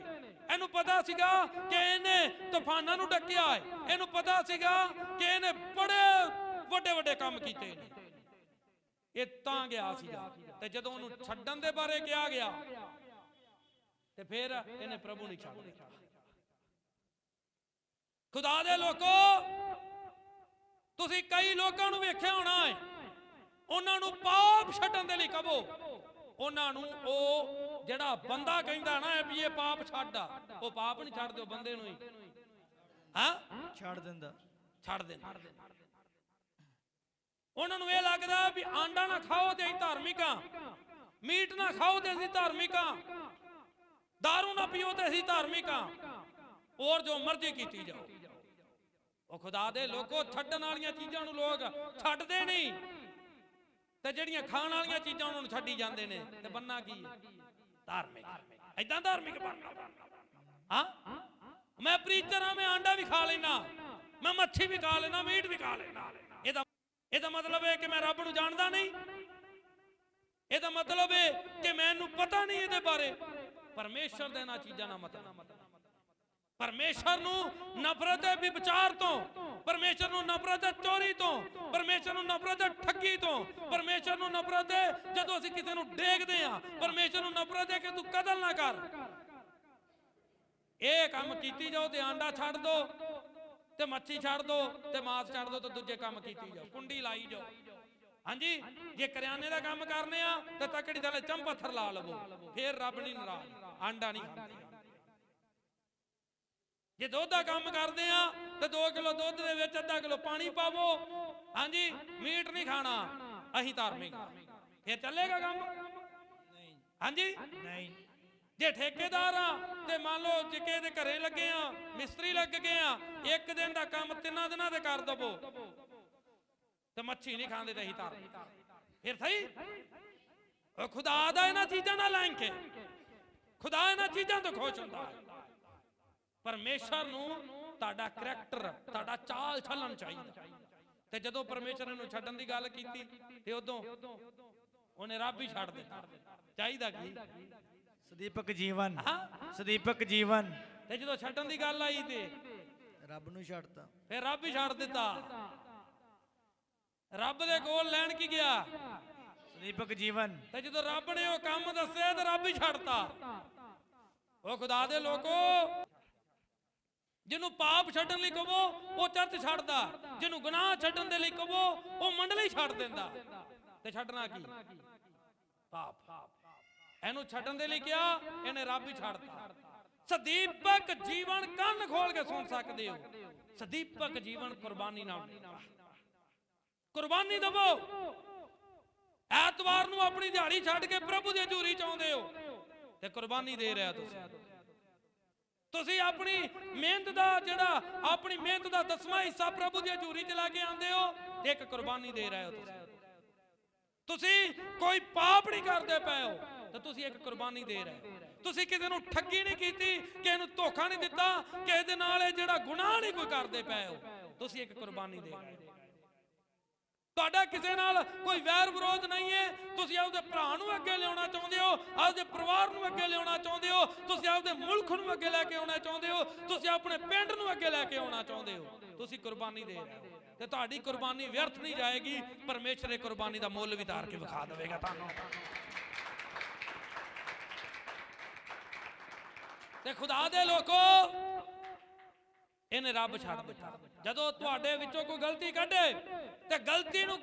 ਇਹਨੂੰ ਪਤਾ ਸੀਗਾ ਕਿ ਇਹਨੇ ਤੂਫਾਨਾਂ ਨੂੰ ਡੱਕਿਆ ਹੈ। ਇਹਨੂੰ ਪਤਾ ਸੀਗਾ ਕਿ ਇਹਨੇ ਬੜੇ ਵੱਡੇ ਵੱਡੇ ਕੰਮ ਕੀਤੇ ਨੇ। ਇਹ ਤਾਂ ਗਿਆ ਸੀਗਾ। ਤੇ ਜਦੋਂ ਉਹਨੂੰ ਛੱਡਣ ਦੇ ਬਾਰੇ ਕਿਹਾ ਗਿਆ, ਤੇ ਫਿਰ ਇਹਨੇ ਪ੍ਰਭੂ ਨਹੀਂ ਛੱਡਿਆ ਖੁਦਾ ਦੇ ਲੋਕੋ ਤੁਸੀਂ ਕਈ ਲੋਕਾਂ ਨੂੰ ਵੇਖਿਆ ਹੋਣਾ ਹੈ। ਉਹਨਾਂ ਨੂੰ ਪਾਪ ਛੱਡਣ ਦੇ ਲਈ ਕਹੋ। ਉਹਨਾਂ ਨੂੰ ਉਹ ਜਿਹੜਾ ਬੰਦਾ ਕਹਿੰਦਾ ਨਾ ਵੀ ਇਹ ਪਾਪ ਛੱਡ ਆ ਉਹ ਪਾਪ ਨਹੀਂ ਛੱਡਦੇ ਉਹ ਬੰਦੇ ਨੂੰ ਹੀ। ਹਾਂ? ਛੱਡ ਦਿੰਦਾ। ਛੱਡ ਦੇਣਾ ਉਹਨਾਂ ਨੂੰ ਇਹ ਲੱਗਦਾ ਵੀ ਆਂਡਾ ਨਾ ਖਾਓ ਤੇ ਅਸੀਂ ਧਾਰਮਿਕ ਆ। ਮੀਟ ਨਾ ਖਾਓ ਤੇ ਅਸੀਂ ਧਾਰਮਿਕ ਆ। ਦਾਰੂ ਨਾ ਪੀਓ ਤੇ ਅਸੀਂ ਧਾਰਮਿਕ ਆ। ਹੋਰ ਜੋ ਮਰਜ਼ੀ ਕੀਤੀ ਜਾਓ। ਉਹ ਖੁਦਾ ਦੇ ਲੋਕੋ, ਛੱਡਣ ਵਾਲੀਆਂ ਚੀਜ਼ਾਂ ਨੂੰ ਲੋਕ ਛੱਡਦੇ ਨਹੀਂ। ਤੇ ਜਿਹੜੀਆਂ ਖਾਣ ਵਾਲੀਆਂ ਚੀਜ਼ਾਂ ਉਹਨਾਂ ਨੂੰ ਛੱਡੀ ਜਾਂਦੇ ਨੇ, ਤੇ ਬੰਨਾ ਕੀ ਧਾਰਮਿਕ। ਐਦਾਂ ਧਾਰਮਿਕ ਬਣਨਾ ਹਾਂ? ਮੈਂ ਪ੍ਰੀਚਰ ਆ ਮੈਂ ਆਂਡਾ ਵੀ ਖਾ ਲੈਣਾ ਮੈਂ ਮੱਛੀ ਵੀ ਖਾ ਲੈਣਾ ਮੀਟ ਵੀ ਖਾ ਲੈਣਾ ਇਹਦਾ ਇਹਦਾ ਮਤਲਬ ਹੈ ਕਿ ਮੈਂ ਰੱਬ ਨੂੰ ਜਾਣਦਾ ਨਹੀਂ। ਇਹਦਾ ਮਤਲਬ ਹੈ ਕਿ ਮੈਨੂੰ ਪਤਾ ਨਹੀਂ ਇਹਦੇ ਬਾਰੇ। ਪਰਮੇਸ਼ਰ ਦੇ ਨਾਲ ਚੀਜ਼ਾਂ ਦਾ ਮਤਲਬ। ਪਰਮੇਸ਼ਰ ਨੂੰ ਨਫ਼ਰਤ ਹੈ ਵਿਚਾਰ ਤੋਂ, ਪਰਮੇਸ਼ਰ ਨੂੰ ਨਫ਼ਰਤ ਹੈ ਚੋਰੀ ਤੋਂ, ਪਰਮੇਸ਼ਰ ਨੂੰ ਨਫ਼ਰਤ ਹੈ ਠੱਗੀ ਤੋਂ, ਪਰਮੇਸ਼ਰ ਨੂੰ ਨਫ਼ਰਤ ਹੈ ਜਦੋਂ ਅਸੀਂ ਕਿਸੇ ਨੂੰ ਡੇਗਦੇ ਆ ਪਰਮੇਸ਼ਰ ਨੂੰ ਨਫ਼ਰਤ ਦੇ ਕਿ ਤੂੰ ਕਤਲ ਨਾ ਕਰ। ਇਹ ਕੰਮ ਕੀਤੀ ਜਾਓ ਤੇ ਆਂਡਾ ਛੱਡ ਦੋ ਤੇ ਮੱਛੀ ਛੱਡ ਦੋ ਤੇ ਮਾਸ ਛੱਡ ਦੋ ਤੇ ਦੂਜੇ ਕੰਮ ਕੀਤੀ ਜਾਓ, ਕੁੰਡੀ ਲਾਈ ਜਾਓ। ਹਾਂਜੀ, ਜੇ ਕਰਿਆਨੇ ਦਾ ਕੰਮ ਕਰਨੇ ਆ ਤੇ ਤਕੜੀ ਥੱਲੇ ਚੰਮ ਪੱਥਰ ਲਾ ਲਵੋ, ਫੇਰ ਰੱਬ ਨਹੀਂ ਨਾਰਾਜ਼, ਆਂਡਾ ਨਹੀਂ ਖਾਂਦੇ। ਜੇ ਦੁੱਧ ਦਾ ਕੰਮ ਕਰਦੇ ਆ ਤੇ 2 ਕਿਲੋ ਦੁੱਧ ਦੇ ਵਿੱਚ ਅੱਧਾ ਕਿਲੋ ਪਾਣੀ ਪਾਵੋ। ਹਾਂਜੀ ਮੀਟ ਨਹੀਂ ਖਾਣਾ। ਅਸੀਂ ਧਾਰਮਿਕ। ਫੇਰ ਚੱਲੇਗਾ ਕੰਮ? ਨਹੀਂ ਹਾਂਜੀ? ਨਹੀਂ। ਜੇ ਠੇਕੇਦਾਰ ਆ ਤੇ ਮੰਨ ਲਓ ਜੇ ਕਿਸੇ ਦੇ ਘਰੇ ਲੱਗੇ ਆ ਮਿਸਤਰੀ ਲੱਗ ਗਏ ਆ ਇੱਕ ਦਿਨ ਦਾ ਕੰਮ ਤਿੰਨਾਂ ਦਿਨਾਂ ਦੇ ਕਰ ਦਵੋ। ਤੇ ਮੱਛੀ ਨਹੀਂ ਖਾਂਦੇ ਤੇ ਅਸੀਂ ਧਾਰ ਫਿਰ ਸਹੀ? ਉਹ ਖੁਦਾ ਦਾ ਇਹਨਾਂ ਚੀਜ਼ਾਂ ਨਾਲ ਲੈਂਕ ਹੈ। ਖੁਦਾ ਇਹਨਾਂ ਚੀਜ਼ਾਂ ਤੋਂ ਖੁਸ਼ ਹੁੰਦਾ ਹੈ। ਪਰਮੇਸ਼ਰ ਨੂੰ ਤੁਹਾਡਾ ਕਰੈਕਟਰ ਤੁਹਾਡਾ ਚਾਲ ਚੱਲਣ ਚਾਹੀਦਾ। ਤੇ ਜਦੋਂ ਪਰਮੇਸ਼ਰ ਨੂੰ ਛੱਡਣ ਦੀ ਗੱਲ ਕੀਤੀ ਤੇ ਉਦੋਂ ਉਹਨੇ ਰੱਬ ਹੀ ਛੱਡ ਦਿੱਤਾ। ਚਾਹੀਦਾ ਕੀ? ਸਦੀਪਕ ਜੀਵਨ। ਸਦੀਪਕ ਜੀਵਨ। ਤੇ ਜਦੋਂ ਛੱਡਣ ਦੀ ਗੱਲ ਆਈ ਤੇ ਰੱਬ ਨੂੰ ਛੱਡਤਾ। ਫਿਰ ਰੱਬ ਹੀ ਛੱਡ ਦਿੱਤਾ। ਰੱਬ ਦੇ ਕੋਲ ਲੈਣ ਕੀ ਗਿਆ? ਸਦੀਪਕ ਜੀਵਨ। ਤੇ ਜਦੋਂ ਰੱਬ ਨੇ ਉਹ ਕੰਮ ਦੱਸਿਆ ਤੇ ਰੱਬ ਹੀ ਛੱਡਤਾ। ਉਹ ਖੁਦਾ ਦੇ ਲੋਕੋ ਜਿਹਨੂੰ ਪਾਪ ਛੱਡਣ ਲਈ ਕਹੋ, ਉਹ ਚਰਚ ਛੱਡਦਾ। ਜਿਹਨੂੰ ਗੁਨਾਹ ਛੱਡਣ ਦੇ ਲਈ ਕਹੋ, ਉਹ ਮੰਡਲੀ ਛੱਡ ਦਿੰਦਾ। ਤੇ ਛੱਡਣਾ ਕੀ? ਪਾਪ। ਇਹਨੂੰ ਛੱਡਣ ਦੇ ਲਈ ਕਿਹਾ, ਇਹਨੇ ਰੱਬ ਹੀ ਛੱਡਤਾ। ਸਦੀਪਕ ਜੀਵਨ ਕੰਨ ਖੋਲ ਕੇ ਸੁਣ ਸਕਦੇ ਹੋ। ਸਦੀਪਕ ਜੀਵਨ ਕੁਰਬਾਨੀ ਨਾਲ ਕੁਰਬਾਨੀ ਦਵੋ। ਐਤਵਾਰ ਨੂੰ ਆਪਣੀ ਦਿਹਾੜੀ ਛੱਡ ਕੇ ਪ੍ਰਭੂ ਦੀ ਹਜ਼ੂਰੀ ਚ ਆਉਂਦੇ ਹੋ। ਤੇ ਕੁਰਬਾਨੀ ਦੇ ਰਿਹਾ ਤੁਸੀਂ। ਤੁਸੀਂ ਆਪਣੀ ਮਿਹਨਤ ਦਾ ਜਿਹੜਾ ਆਪਣੀ ਮਿਹਨਤ ਦਾ ਦਸਵਾਂ ਹਿੱਸਾ ਪ੍ਰਭੂ ਦੀ ਹਜ਼ੂਰੀ ਚ ਲਾ ਕੇ ਆਉਂਦੇ ਹੋ ਇੱਕ ਕੁਰਬਾਨੀ ਦੇ ਰਹੇ ਹੋ ਤੁਸੀਂ। ਤੁਸੀਂ ਕੋਈ ਪਾਪ ਨਹੀਂ ਕਰਦੇ ਪਏ ਹੋ ਤਾਂ ਤੁਸੀਂ ਇੱਕ ਕੁਰਬਾਨੀ ਦੇ ਰਹੇ ਹੋ। ਤੁਸੀਂ ਕਿਸੇ ਨੂੰ ਠੱਗੀ ਨਹੀਂ ਕੀਤੀ, ਕਿਸੇ ਨੂੰ ਧੋਖਾ ਨਹੀਂ ਦਿੱਤਾ, ਕਿਸੇ ਦੇ ਨਾਲ ਇਹ ਜਿਹੜਾ ਗੁਨਾਹ ਨਹੀਂ ਕੋਈ ਕਰਦੇ ਪਏ ਹੋ, ਤੁਸੀਂ ਇੱਕ ਕੁਰਬਾਨੀ ਦੇ ਰਹੇ ਹੋ। ਤੁਹਾਡਾ ਕਿਸੇ ਨਾਲ ਕੋਈ ਵੈਰ ਵਿਰੋਧ ਨਹੀਂ ਹੈ। ਤੁਸੀਂ ਆਪਦੇ ਭਰਾ ਨੂੰ ਅੱਗੇ ਲਿਆਉਣਾ ਚਾਹੁੰਦੇ ਹੋ, ਆਪਦੇ ਪਰਿਵਾਰ ਨੂੰ ਅੱਗੇ ਲਿਆਉਣਾ ਚਾਹੁੰਦੇ ਹੋ, ਤੁਸੀਂ ਆਪਦੇ ਮੁਲਕ ਨੂੰ ਅੱਗੇ ਲੈ ਕੇ ਆਉਣਾ ਚਾਹੁੰਦੇ ਹੋ, ਤੁਸੀਂ ਆਪਣੇ ਪਿੰਡ ਨੂੰ ਅੱਗੇ ਲੈ ਕੇ ਆਉਣਾ ਚਾਹੁੰਦੇ ਹੋ। ਤੁਸੀਂ ਕੁਰਬਾਨੀ ਦੇ ਰਹੇ ਹੋ ਤੇ ਤੁਹਾਡੀ ਕੁਰਬਾਨੀ ਵਿਅਰਥ ਨਹੀਂ ਜਾਏਗੀ, ਪਰਮੇਸ਼ਰ ਇਹ ਕੁਰਬਾਨੀ ਦਾ ਮੁੱਲ ਵੀ ਧਾਰ ਕੇ ਵਿਖਾ ਦੇਵੇਗਾ ਤੁਹਾਨੂੰ। ਤੇ ਖੁਦਾ ਦੇ ਲੋਕੋ ਇਹਨੇ ਰੱਬ ਛੱਡ ਦਿੱਤਾ। ਜਦੋਂ ਤੁਹਾਡੇ ਵਿੱਚੋਂ ਕੋਈ ਗਲਤੀ ਕੱਢੇ ਤੇ ਗਲਤੀ ਨੂੰ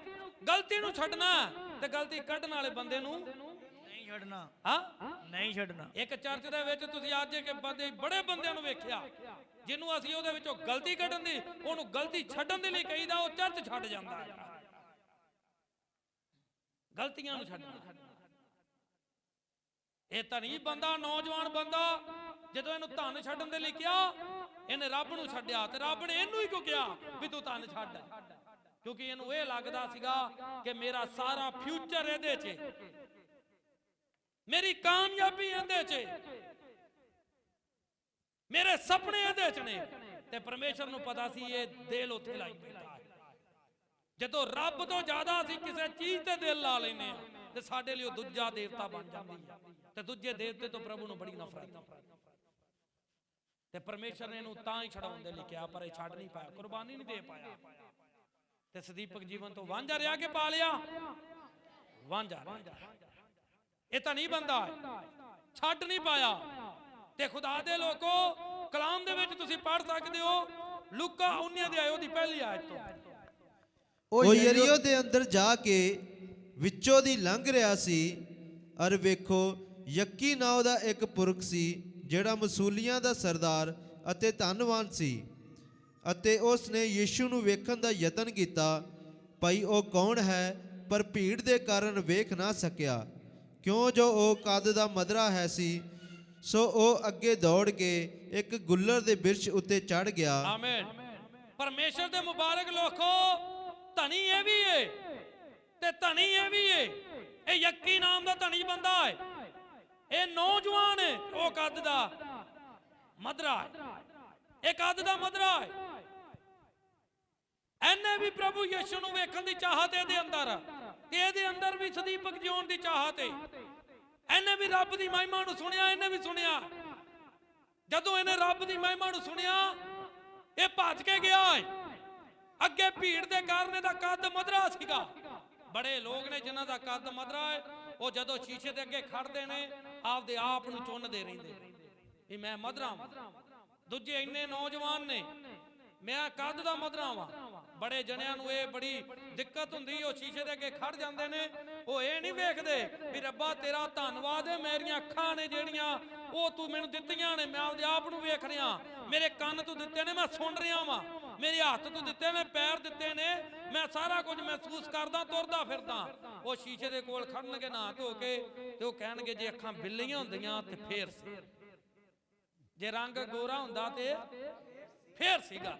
ਗਲਤੀ ਨੂੰ ਛੱਡਣਾ ਤੇ ਗਲਤੀ ਕੱਢਣ ਵਾਲੇ ਬੰਦੇ ਨੂੰ ਨਹੀਂ ਛੱਡਣਾ। ਹਾਂ? ਨਹੀਂ ਛੱਡਣਾ। ਇੱਕ ਚਰਚ ਦੇ ਵਿੱਚ ਤੁਸੀਂ ਅੱਜ ਇੱਕ ਬੰਦੇ ਬੜੇ ਬੰਦਿਆਂ ਨੂੰ ਵੇਖਿਆ ਜਿਹਨੂੰ ਅਸੀਂ ਉਹਦੇ ਵਿੱਚੋਂ ਗਲਤੀ ਕੱਢਣ ਦੀ ਉਹਨੂੰ ਗਲਤੀ ਛੱਡਣ ਦੇ ਲਈ ਕਹੀਦਾ ਉਹ ਚਰਚ ਛੱਡ ਜਾਂਦਾ ਹੈ। ਗਲਤੀਆਂ ਨੂੰ ਛੱਡਣਾ। ਇਹ ਧਨੀ ਬੰਦਾ ਨੌਜਵਾਨ ਬੰਦਾ ਜਦੋਂ ਇਹਨੂੰ ਧਨ ਛੱਡਣ ਦੇ ਲਈ ਕਿਹਾ ਇਹਨੇ ਰੱਬ ਨੂੰ ਛੱਡਿਆ ਤੇ ਰੱਬ ਨੇ ਇਹਨੂੰ ਹੀ ਕਿਉਂ ਕਿਹਾ ਵੀ ਤੂੰ ਤਨ ਛੱਡ। ਕਿਉਂਕਿ ਇਹਨੂੰ ਇਹ ਲੱਗਦਾ ਸੀਗਾ ਕਿ ਮੇਰਾ ਸਾਰਾ ਫਿਊਚਰ ਇਹਦੇ 'ਚ ਮੇਰੀ ਕਾਮਯਾਬੀ ਇਹਦੇ 'ਚ ਮੇਰੇ ਸੁਪਨੇ ਇਹਦੇ 'ਚ ਨੇ। ਤੇ ਪਰਮੇਸ਼ਰ ਨੂੰ ਪਤਾ ਸੀ ਇਹ ਦਿਲ ਉੱਥੇ ਲਾਈ ਬੈਠਾ ਹੈ। ਜਦੋਂ ਰੱਬ ਤੋਂ ਜ਼ਿਆਦਾ ਅਸੀਂ ਕਿਸੇ ਚੀਜ਼ ਤੇ ਦਿਲ ਲਾ ਲੈਨੇ ਆ ਤੇ ਸਾਡੇ ਲਈ ਉਹ ਦੂਜਾ ਦੇਵਤਾ ਬਣ ਜਾਂਦੀ ਹੈ। ਤੇ ਦੂਜੇ ਦੇਵਤੇ ਤੋਂ ਪ੍ਰਭੂ ਨੂੰ ਬੜੀ ਨਫ਼ਰਤ ਹੈ। ਤੇ ਪਰਮੇਸ਼ਰ ਨੇ ਇਹਨੂੰ ਤਾਂ ਹੀ ਛਡਾਉਣ ਦੇ ਲਈ ਕਿਹਾ ਪਰ ਇਹ ਛੱਡ ਨਹੀਂ ਪਾਇਆ ਕੁਰਬਾਨੀ ਨਹੀਂ ਦੇ ਪਾਇਆ। ਤੇ ਸਦੀਪਕ ਜੀਵਨ ਤੋਂ ਵਾਂਝਾ ਰਿਹਾ ਕਿ ਪਾ ਲਿਆ? ਵਾਂਝਾ ਇਹ ਤਾਂ ਨਹੀਂ ਬੰਦਾ। ਛੱਡ ਨਹੀਂ ਪਾਇਆ। ਤੇ ਖੁਦਾ ਦੇ ਲੋਕੋ ਕਲਾਮ ਦੇ ਵਿੱਚ ਤੁਸੀਂ ਪੜ੍ਹ ਸਕਦੇ ਹੋ ਲੂਕਾ 19 ਦੇ ਆਇਓ ਦੀ ਪਹਿਲੀ ਆਇਤ ਤੋਂ। ਉਹ ਯਰੀਓ ਦੇ ਅੰਦਰ ਜਾ ਕੇ ਵਿੱਚੋਂ ਦੀ ਲੰਘ ਰਿਹਾ ਸੀ ਅਰ ਵੇਖੋ ਯੱਕੀ ਨਾਉ ਦਾ ਇੱਕ ਪੁਰਖ ਸੀ ਜਿਹੜਾ ਮਸੂਲੀਆਂ ਦਾ ਸਰਦਾਰ ਅਤੇ ਧਨਵਾਨ ਸੀ ਅਤੇ ਉਸ ਨੇ ਯੀਸ਼ੂ ਨੂੰ ਵੇਖਣ ਦਾ ਯਤਨ ਕੀਤਾ, ਭਈ ਉਹ ਕੌਣ ਹੈ ਪਰ ਭੀੜ ਦੇ ਕਾਰਨ ਵੇਖ ਨਾ ਸਕਿਆ? ਕਿਉਂ ਜੋ ਉਹ ਕੱਦ ਦਾ ਮਦਰਾ ਹੈ ਸੀ, ਸੋ ਉਹ ਅੱਗੇ ਦੌੜ ਕੇ ਇੱਕ ਗੁੱਲਰ ਦੇ ਬਿਰਛ ਉੱਤੇ ਚੜ ਗਿਆ। ਆਮੀਨ। ਪਰਮੇਸ਼ਰ ਦੇ ਮੁਬਾਰਕ ਲੋਖੋ ਧਨੀ ਇਹ ਵੀ ਏ ਤੇ ਧਨੀ ਇਹ ਵੀ ਏ। ਇਹ ਯੱਕੀ ਨਾਮ ਦਾ ਧਨੀ ਬੰਦਾ ਹੈ ਇਹ ਨੌਜਵਾਨ ਉਹ ਕੱਦ ਦਾ ਮਦਰਾ ਹੈ। ਇਹ ਕੱਦ ਦਾ ਮਦਰਾ ਹੈ। ਐਨੇ ਵੀ ਪ੍ਰਭੂ ਯਿਸੂ ਨੂੰ ਵੇਖਣ ਦੀ ਚਾਹਤ ਇਹਦੇ ਅੰਦਰ। ਤੇ ਇਹਦੇ ਅੰਦਰ ਵੀ ਸਦੀਪਕ ਜਿਉਣ ਦੀ ਚਾਹਤ ਹੈ। ਐਨੇ ਵੀ ਰੱਬ ਦੀ ਮਹਿਮਾ ਨੂੰ ਸੁਣਿਆ, ਇਹਨੇ ਵੀ ਸੁਣਿਆ। ਜਦੋਂ ਇਹਨੇ ਰੱਬ ਦੀ ਮਹਿਮਾ ਨੂੰ ਸੁਣਿਆ, ਇਹ ਭੱਜ ਕੇ ਗਿਆ ਏ ਅੱਗੇ ਭੀੜ ਦੇ ਕਾਰਨ ਇਹਦਾ ਕੱਦ ਮਦਰਾ ਸੀਗਾ। ਬੜੇ ਲੋਕ ਨੇ ਜਿਨ੍ਹਾਂ ਦਾ ਕੱਦ ਮਦਰਾ ਹੈ। ਉਹ ਜਦੋਂ ਸ਼ੀਸ਼ੇ ਦੇ ਅੱਗੇ ਖੜਦੇ ਨੇ ਆਪਦੇ ਆਪ ਨੂੰ ਚੁੰਨਦੇ ਰਹਿੰਦੇ। ਵੀ ਮੈਂ ਮਧਰਾ ਦੂਜੇ ਇੰਨੇ ਨੌਜਵਾਨ ਨੇ। ਮੈਂ ਕੱਦ ਦਾ ਮਧਰਾ ਵਾਂ। ਬੜੇ ਜਣਿਆਂ ਨੂੰ ਇਹ ਬੜੀ ਦਿੱਕਤ ਹੁੰਦੀ, ਉਹ ਸ਼ੀਸ਼ੇ ਦੇ ਅੱਗੇ ਖੜ ਜਾਂਦੇ ਨੇ। ਉਹ ਇਹ ਨਹੀਂ ਵੇਖਦੇ ਵੀ ਰੱਬਾ ਤੇਰਾ ਧੰਨਵਾਦ ਹੈ, ਮੇਰੀਆਂ ਅੱਖਾਂ ਨੇ ਜਿਹੜੀਆਂ ਉਹ ਤੂੰ ਮੈਨੂੰ ਦਿੱਤੀਆਂ ਨੇ, ਮੈਂ ਆਪਦੇ ਆਪ ਨੂੰ ਵੇਖ ਰਿਹਾ। ਮੇਰੇ ਕੰਨ ਤੂੰ ਦਿੱਤੇ ਨੇ, ਮੈਂ ਸੁਣ ਰਿਹਾ ਵਾਂ। ਮੇਰੇ ਹੱਥ ਤੂੰ ਦਿੱਤੇ ਨੇ, ਪੈਰ ਦਿੱਤੇ ਨੇ। ਮੈਂ ਸਾਰਾ ਕੁਝ ਮਹਿਸੂਸ ਕਰਦਾ, ਤੁਰਦਾ ਫਿਰਦਾ। ਉਹ ਸ਼ੀਸ਼ੇ ਦੇ ਕੋਲ ਖੜਨਗੇ ਨਾ ਧੋ ਕੇ ਤੇ ਉਹ ਕਹਿਣਗੇ ਜੇ ਅੱਖਾਂ ਬਿੱਲੀਆਂ ਹੁੰਦੀਆਂ ਤੇ ਫੇਰ ਸੀ। ਜੇ ਰੰਗ ਗੋਰਾ ਹੁੰਦਾ ਤੇ ਫੇਰ ਸੀਗਾ।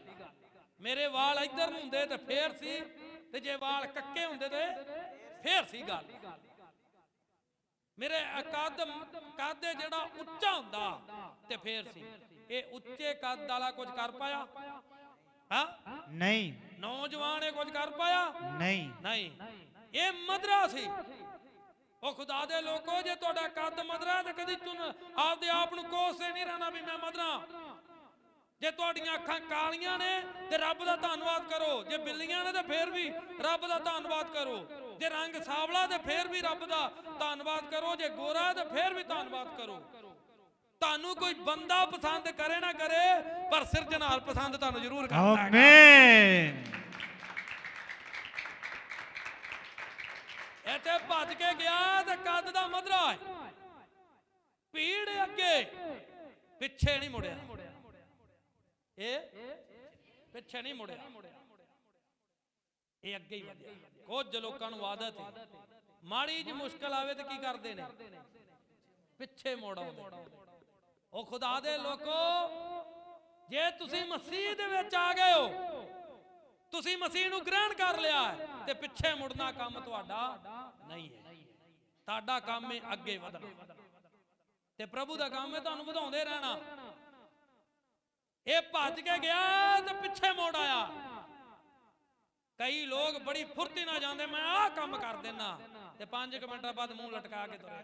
ਮੇਰੇ ਵਾਲ ਇੱਧਰ ਨੂੰ ਹੁੰਦੇ ਤੇ ਫੇਰ ਸੀ ਤੇ ਜੇ ਵਾਲ ਕੱਕੇ ਹੁੰਦੇ ਤੇ ਫੇਰ ਸੀ ਗੱਲ। ਮੇਰੇ ਕੱਦ ਕੱਦ ਜਿਹੜਾ ਉੱਚਾ ਹੁੰਦਾ ਤੇ ਫੇਰ ਸੀ। ਇਹ ਉੱਚੇ ਕੱਦ ਵਾਲਾ ਕੁਝ ਕਰ ਪਾਇਆ? ਹਾਂ? ਨਹੀਂ। ਨੌਜਵਾਨ ਇਹ ਕੁਝ ਕਰ ਪਾਇਆ? ਨਹੀਂ। ਨਹੀਂ। ਇਹ ਮਦਰਾ ਸੀ। ਉਹ ਖੁਦਾ ਦੇ ਲੋਕੋ, ਜੇ ਤੁਹਾਡਾ ਕੱਦ ਮਦਰਾ ਤੇ ਕਦੀ ਚੁਣ ਆਪਦੇ ਆਪ ਨੂੰ ਕੋਸੇ ਨਹੀਂ ਰਹਿਣਾ ਵੀ ਮੈਂ ਮਦਰਾ। ਜੇ ਤੁਹਾਡੀਆਂ ਅੱਖਾਂ ਕਾਲੀਆਂ ਨੇ, ਤੇ ਰੱਬ ਦਾ ਧੰਨਵਾਦ ਕਰੋ। ਜੇ ਬਿੱਲੀਆਂ ਨੇ, ਤੇ ਫੇਰ ਵੀ ਰੱਬ ਦਾ ਧੰਨਵਾਦ ਕਰੋ। ਜੇ ਰੰਗ ਸਾਵਲਾ, ਤੇ ਫੇਰ ਵੀ ਰੱਬ ਦਾ ਧੰਨਵਾਦ ਕਰੋ। ਜੇ ਗੋਰਾ ਤੇ ਫੇਰ ਵੀ ਧੰਨਵਾਦ ਕਰੋ। ਤੁਹਾਨੂੰ ਕੋਈ ਬੰਦਾ ਪਸੰਦ ਕਰੇ ਨਾ ਕਰੇ, ਪਰ ਸਿਰਜਣਹਾਰ ਪਸੰਦ ਤੁਹਾਨੂੰ ਜ਼ਰੂਰ ਕਰਦਾ ਹੈ ਆਮੇਨ ਇੱਥੇ ਭੱਜ ਕੇ ਗਿਆ ਤੇ ਕੱਦ ਦਾ ਮਧਰਾ ਹੈ। ਭੀੜ ਅੱਗੇ। ਪਿੱਛੇ ਨਹੀਂ ਮੁੜਿਆ। ਇਹ? ਪਿੱਛੇ ਨਹੀਂ ਮੁੜਿਆ। ਇਹ ਅੱਗੇ ਹੀ ਵਧਿਆ। ਕੁਝ ਲੋਕਾਂ ਨੂੰ ਆਦਤ ਹੈ। ਮਾੜੀ ਜੀ ਮੁਸ਼ਕਲ ਆਵੇ ਤੇ ਕੀ ਕਰਦੇ ਨੇ? ਪਿੱਛੇ ਮੋੜ ਆਉਂਦੇ ਉਹ ਖੁਦਾ ਦੇ ਲੋਕੋ, ਜੇ ਤੁਸੀਂ ਮਸੀਹ ਦੇ ਵਿੱਚ ਆ ਗਏ ਹੋ ਤੁਸੀਂ ਮਸੀਹ ਨੂੰ ਗ੍ਰਹਿਣ ਕਰ ਲਿਆ ਹੈ ਤੇ ਪਿੱਛੇ ਮੁੜਨਾ ਕੰਮ ਤੁਹਾਡਾ ਨਹੀਂ ਹੈ। ਤੁਹਾਡਾ ਕੰਮ ਹੈ ਅੱਗੇ ਵਧਣਾ। ਤੇ ਪ੍ਰਭੂ ਦਾ ਕੰਮ ਹੈ ਤੁਹਾਨੂੰ ਵਧਾਉਂਦੇ ਰਹਿਣਾ। ਇਹ ਭੱਜ ਕੇ ਗਿਆ ਤੇ ਪਿੱਛੇ ਮੋੜ ਆਇਆ। ਕਈ ਲੋਕ ਬੜੀ ਫੁਰਤੀ ਨਾਲ ਜਾਂਦੇ, ਮੈਂ ਆਹ ਕੰਮ ਕਰ ਦੇਣਾ ਤੇ 5 ਮਿੰਟਾਂ ਬਾਅਦ ਮੂੰਹ ਲਟਕਾ ਕੇ ਤੁਰਿਆ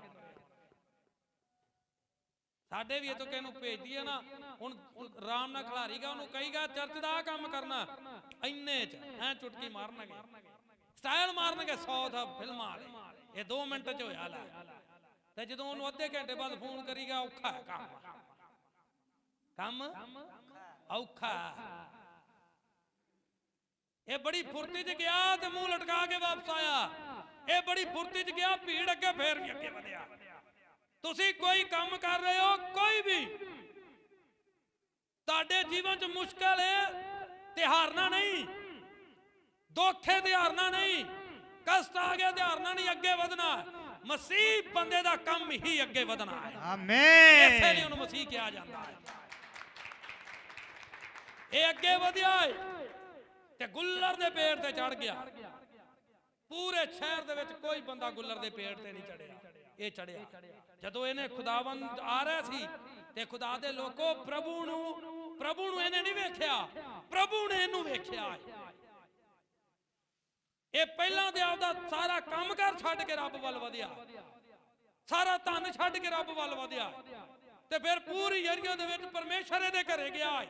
ਸਾਡੇ ਵੀ ਇਹ ਤੋਂ ਕਿਸੇ ਨੂੰ ਭੇਜਦੀ ਹੈ ਨਾ ਹੁਣ ਆਰਾਮ ਨਾਲ ਖਿਲਾਰੀਗਾ ਉਹਨੂੰ ਕਹੀਗਾ ਚਰਚ ਦਾ ਕੰਮ ਕਰਨਾ ਇੰਨੇ ਚ ਐ ਚੁਟਕੀ ਮਾਰਨਗੇ। ਸਟਾਈਲ ਮਾਰਨਗੇ 100 ਦਾ ਫਿਲਮਾਂ ਵਾਲੇ। ਇਹ 2 ਮਿੰਟ ਚ ਹੋਇਆ ਲੈ। ਤੇ ਜਦੋਂ ਉਹਨੂੰ ਅੱਧੇ ਘੰਟੇ ਬਾਅਦ ਫੋਨ ਕਰੀਗਾ ਔਖਾ ਹੈ ਕੰਮ। ਕੰਮ ਔਖਾ। ਇਹ ਬੜੀ ਫੁਰਤੀ 'ਚ ਗਿਆ ਤੇ ਮੂੰਹ ਲਟਕਾ ਕੇ ਵਾਪਸ ਆਇਆ। ਇਹ ਬੜੀ ਫੁਰਤੀ 'ਚ ਗਿਆ ਭੀੜ ਅੱਗੇ ਫੇਰ ਵੀ ਅੱਗੇ ਵਧਿਆ। ਤੁਸੀਂ ਕੋਈ ਕੰਮ ਕਰ ਰਹੇ ਹੋ ਕੋਈ ਵੀ। ਤੁਹਾਡੇ ਜੀਵਨ 'ਚ ਮੁਸ਼ਕਲ ਹੈ ਤੇ ਹਾਰਨਾ ਨਹੀਂ। ਦੋਖੇ ਤੇ ਹਾਰਨਾ ਨਹੀਂ। ਕਸ਼ਟ ਆ ਗਿਆ ਤੇ ਹਾਰਨਾ ਨਹੀਂ ਅੱਗੇ ਵਧਣਾ। ਮਸੀਹ ਬੰਦੇ ਦਾ ਕੰਮ ਹੀ ਅੱਗੇ ਵਧਣਾ ਹੈ। ਇਸੇ ਲਈ ਆਮੇਨ ਉਹਨੂੰ ਮਸੀਹ ਕਿਹਾ ਜਾਂਦਾ ਹੈ। ਇਹ ਅੱਗੇ ਵਧਿਆ ਹੈ ਤੇ ਗੁੱਲਰ ਦੇ ਪੇੜ ਤੇ ਚੜ ਗਿਆ। ਪੂਰੇ ਸ਼ਹਿਰ ਦੇ ਵਿੱਚ ਕੋਈ ਬੰਦਾ ਗੁੱਲਰ ਦੇ ਪੇੜ ਤੇ ਨਹੀਂ ਚੜਿਆ ਇਹ ਚੜਿਆ ਜਦੋਂ ਇਹਨੇ ਖੁਦਾਵੰਦ ਆ ਰਿਹਾ ਸੀ ਤੇ ਖੁਦਾ ਦੇ ਲੋਕੋ ਪ੍ਰਭੂ ਨੂੰ ਪ੍ਰਭੂ ਨੂੰ ਇਹਨੇ ਨਹੀਂ ਵੇਖਿਆ, ਪ੍ਰਭੂ ਨੇ ਇਹਨੂੰ ਵੇਖਿਆ ਇਹ ਪਹਿਲਾਂ ਤੇ ਆਪਦਾ ਸਾਰਾ ਕੰਮ ਕਰ ਛੱਡ ਕੇ ਰੱਬ ਵੱਲ ਵਧਿਆ। ਸਾਰਾ ਧਨ ਛੱਡ ਕੇ ਰੱਬ ਵੱਲ ਵਧਿਆ। ਤੇ ਫਿਰ ਪੂਰੀ ਯਰੀਓ ਦੇ ਵਿੱਚ ਪਰਮੇਸ਼ਰ ਇਹਦੇ ਘਰੇ ਗਿਆ ਹੈ।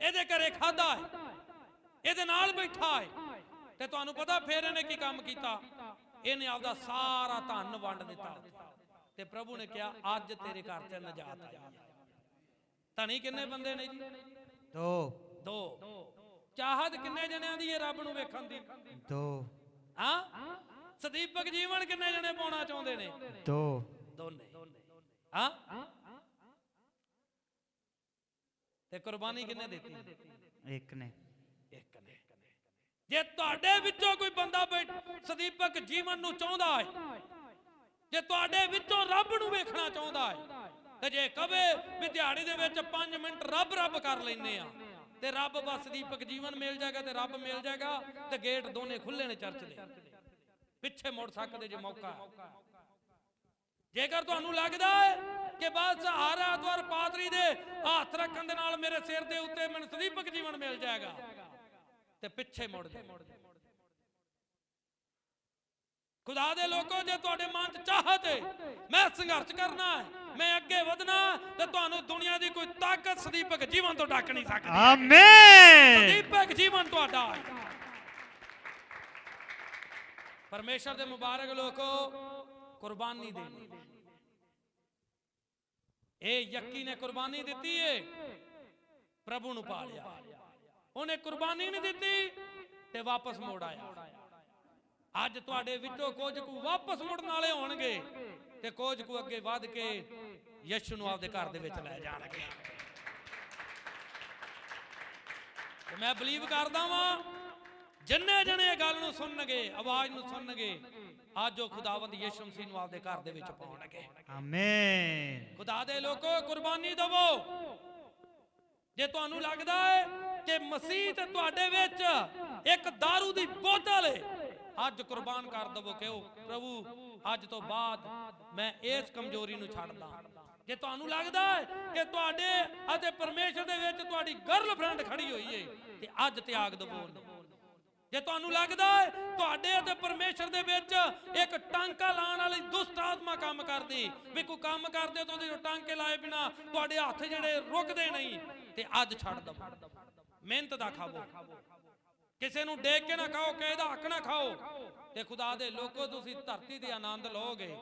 ਇਹਦੇ ਘਰੇ ਖਾਦਾ ਹੈ। ਇਹਦੇ ਨਾਲ ਬੈਠਾ ਹੈ। ਤੇ ਤੁਹਾਨੂੰ ਪਤਾ ਫਿਰ ਇਹਨੇ ਕੀ ਕੰਮ ਕੀਤਾ? ਇਹਨੇ ਆਪਦਾ ਸਾਰਾ ਧਨ ਵੰਡ ਦਿੱਤਾ। ਤੇ ਪ੍ਰਭੂ ਨੇ ਕਿਹਾ ਅੱਜ ਤੇਰੇ ਘਰ 'ਚ ਨਜਾਤ ਆਈ ਹੈ। ਧਨੀ ਕਿੰਨੇ ਬੰਦੇ ਨੇ ਜੀ? ਦੋ। ਦੋ। ਚਾਹਤ ਕਿੰਨੇ ਜਣਿਆਂ ਦੀ ਹੈ ਰੱਬ ਨੂੰ ਵੇਖਣ ਦੀ? ਦੋ। ਹਾਂ? ਸਦੀਪਕ ਜੀਵਨ ਕਿੰਨੇ ਜਣੇ ਪਾਉਣਾ ਚਾਹੁੰਦੇ ਨੇ? ਦੋ। ਦੋਨੇ। ਹਾਂ? ਤੇ ਕੁਰਬਾਨੀ ਕਿੰਨੇ ਦਿੱਤੀ? ਇੱਕ ਨੇ। ਇੱਕ ਨੇ। ਜੇ ਤੁਹਾਡੇ ਵਿੱਚੋਂ ਕੋਈ ਬੰਦਾ ਬੈਠ ਸਦੀਪਕ ਜੀਵਨ ਨੂੰ ਚਾਹੁੰਦਾ ਹੈ ਜੇ ਤੁਹਾਡੇ ਵਿੱਚੋਂ ਰੱਬ ਨੂੰ ਵੇਖਣਾ ਚਾਹੁੰਦਾ ਹੈ, ਤੇ ਜੇ ਕਵੇ ਵੀ ਦਿਹਾੜੀ ਦੇ ਵਿੱਚ 5 ਮਿੰਟ ਰੱਬ ਰੱਬ ਕਰ ਲੈਨੇ ਆ, ਤੇ ਰੱਬ ਬਸ ਦੀਪਕ ਜੀਵਨ ਮਿਲ ਜਾਏਗਾ ਤੇ ਰੱਬ ਮਿਲ ਜਾਏਗਾ, ਤੇ ਗੇਟ ਦੋਨੇ ਖੁੱਲੇ ਨੇ ਚਰਚ ਦੇ। ਪਿੱਛੇ ਮੁੜ ਸਕਦੇ ਜੇ ਮੌਕਾ ਜੇਕਰ ਤੁਹਾਨੂੰ ਲੱਗਦਾ ਹੈ ਕਿ ਬਸ ਹਰ ਐਤਵਾਰ ਪਾਤਰੀ ਦੇ ਹੱਥ ਰੱਖਣ ਦੇ ਨਾਲ ਮੇਰੇ ਸਿਰ ਦੇ ਉੱਤੇ ਮੈਨੂੰ ਦੀਪਕ ਜੀਵਨ ਮਿਲ ਜਾਏਗਾ, ਤੇ ਪਿੱਛੇ ਮੁੜ ਜਾ ਖੁਦਾ ਦੇ ਲੋਕੋ ਜੇ ਤੁਹਾਡੇ ਮਨ 'ਚ ਚਾਹਤ ਹੈ ਮੈਂ ਸੰਘਰਸ਼ ਕਰਨਾ ਹੈ ਮੈਂ ਅੱਗੇ ਵਧਣਾ ਤੇ ਤੁਹਾਨੂੰ ਦੁਨੀਆ ਦੀ ਕੋਈ ਤਾਕਤ ਸਦੀਪਕ ਜੀਵਨ ਤੋਂ ਡੱਕ ਨਹੀਂ ਸਕਦੀ। ਆਮੇਨ ਸਦੀਪਕ ਜੀਵਨ ਤੁਹਾਡਾ ਹੈ ਪਰਮੇਸ਼ਰ ਦੇ ਮੁਬਾਰਕ ਲੋਕੋ ਕੁਰਬਾਨੀ ਦੇਣੀ ਇਹ ਯੱਕੀ ਨੇ ਕੁਰਬਾਨੀ ਦਿੱਤੀ ਏ ਪ੍ਰਭੂ ਨੂੰ ਪਾ ਲਿਆ ਉਹਨੇ ਕੁਰਬਾਨੀ ਨਹੀਂ ਦਿੱਤੀ ਤੇ ਵਾਪਸ ਮੋੜ ਆਇਆ। ਅੱਜ ਤੁਹਾਡੇ ਵਿੱਚੋਂ ਕੁਝ ਕੁ ਵਾਪਸ ਮੁੜਨ ਵਾਲੇ ਹੋਣਗੇ ਤੇ ਕੁਝ ਕੁ ਅੱਗੇ ਵੱਧ ਕੇ ਯਿਸੂ ਨੂੰ ਆਪਦੇ ਘਰ ਦੇ ਵਿੱਚ ਲੈ ਜਾਣਗੇ। ਤੇ ਮੈਂ ਬਲੀਵ ਕਰਦਾ ਵਾਂ ਜਿੰਨੇ ਜਣੇ ਇਹ ਗੱਲ ਨੂੰ ਸੁਣਨਗੇ ਆਵਾਜ਼ ਨੂੰ ਸੁਣਨਗੇ ਅੱਜ ਉਹ ਖੁਦਾਵੰਦ ਯਿਸੂ ਮਸੀਹ ਨੂੰ ਆਪਦੇ ਘਰ ਦੇ ਵਿੱਚ ਪਾਉਣਗੇ। ਆਮੇਨ ਖੁਦਾ ਦੇ ਲੋਕੋ ਕੁਰਬਾਨੀ ਦਵੋ। ਜੇ ਤੁਹਾਨੂੰ ਲੱਗਦਾ ਹੈ ਕਿ ਮਸੀਹ ਤੇ ਤੁਹਾਡੇ ਵਿੱਚ ਇੱਕ दारू ਦੀ ਬੋਤਲ ਹੈ ਅੱਜ ਕੁਰਬਾਨ ਕਰ ਦਵੋ ਕਿਉਂ? ਪ੍ਰਭੂ, ਅੱਜ ਤੋਂ ਬਾਅਦ ਮੈਂ ਇਸ ਕਮਜ਼ੋਰੀ ਨੂੰ ਛੱਡਦਾ। ਜੇ ਤੁਹਾਨੂੰ ਲੱਗਦਾ ਹੈ ਕਿ ਤੁਹਾਡੇ ਅਤੇ ਪਰਮੇਸ਼ਰ ਦੇ ਵਿੱਚ ਤੁਹਾਡੀ ਗਰਲਫ੍ਰੈਂਡ ਖੜੀ ਹੋਈ ਹੈ ਤੇ ਅੱਜ ਤਿਆਗ ਦਵੋ ਜੇ ਤੁਹਾਨੂੰ ਲੱਗਦਾ ਹੈ ਤੁਹਾਡੇ ਅਤੇ ਪਰਮੇਸ਼ਰ ਦੇ ਵਿੱਚ ਇੱਕ ਟਾਂਕਾ ਲਾਉਣ ਵਾਲੀ ਦੁਸ਼ਟ ਆਤਮਾ ਕੰਮ ਕਰਦੀ, ਵੀ ਕੋਈ ਕੰਮ ਕਰਦੇ ਤਾਂ ਉਹਦੇ ਟਾਂਕੇ ਲਾਏ ਬਿਨਾ ਤੁਹਾਡੇ ਹੱਥ ਜਿਹੜੇ ਰੁਕਦੇ ਨਹੀਂ, ਤੇ ਅੱਜ ਛੱਡ ਦਵੋ। ਮਿਹਨਤ ਦਾ ਖਾਵੋ। ਕਿਸੇ ਨੂੰ ਡੇਕ ਕੇ ਨਾ ਖਾਓ, ਕਿਸੇ ਦਾ ਹੱਕ ਨਾ ਖਾਓ। ਤੇ ਖੁਦਾ ਦੇ ਲੋਕੋ ਤੁਸੀਂ ਧਰਤੀ ਦੇ ਆਨੰਦ ਲਓਗੇ।